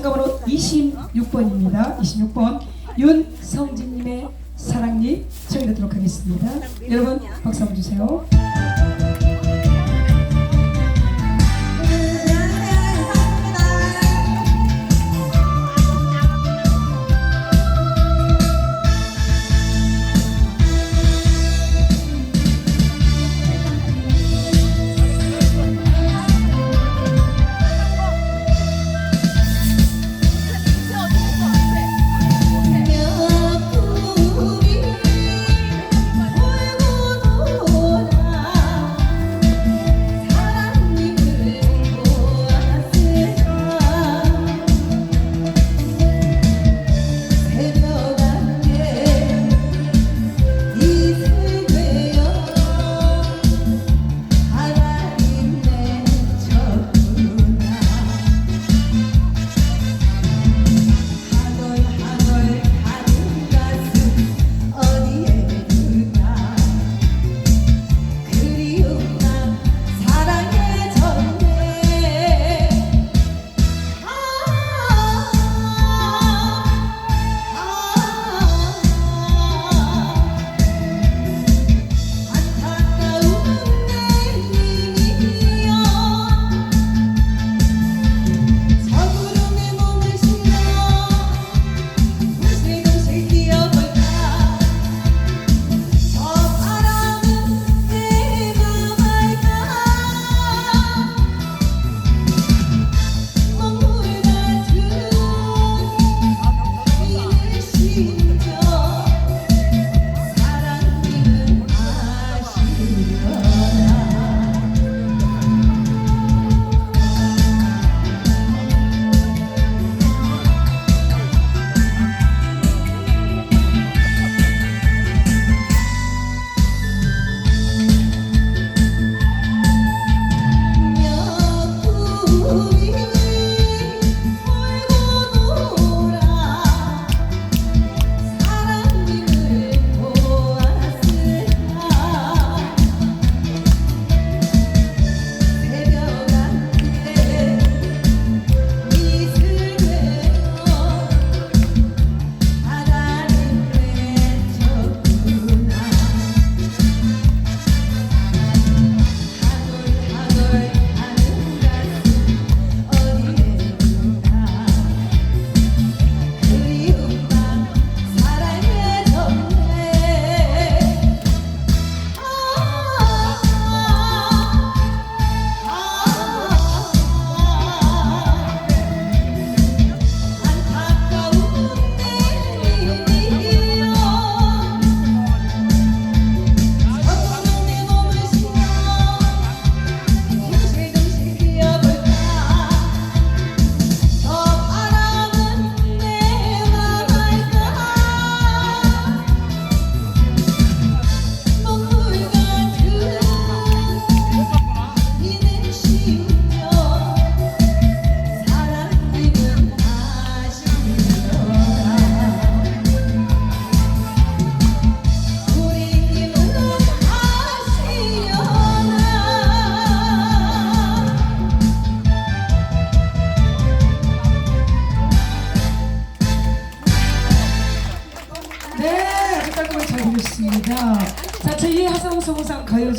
참가번호 26번입니다. 26번 윤성진님의 사랑니 청해 듣도록 하겠습니다. 여러분 박수 한번 주세요. 있습니다. 자, 제2 하상우 성우상 가요제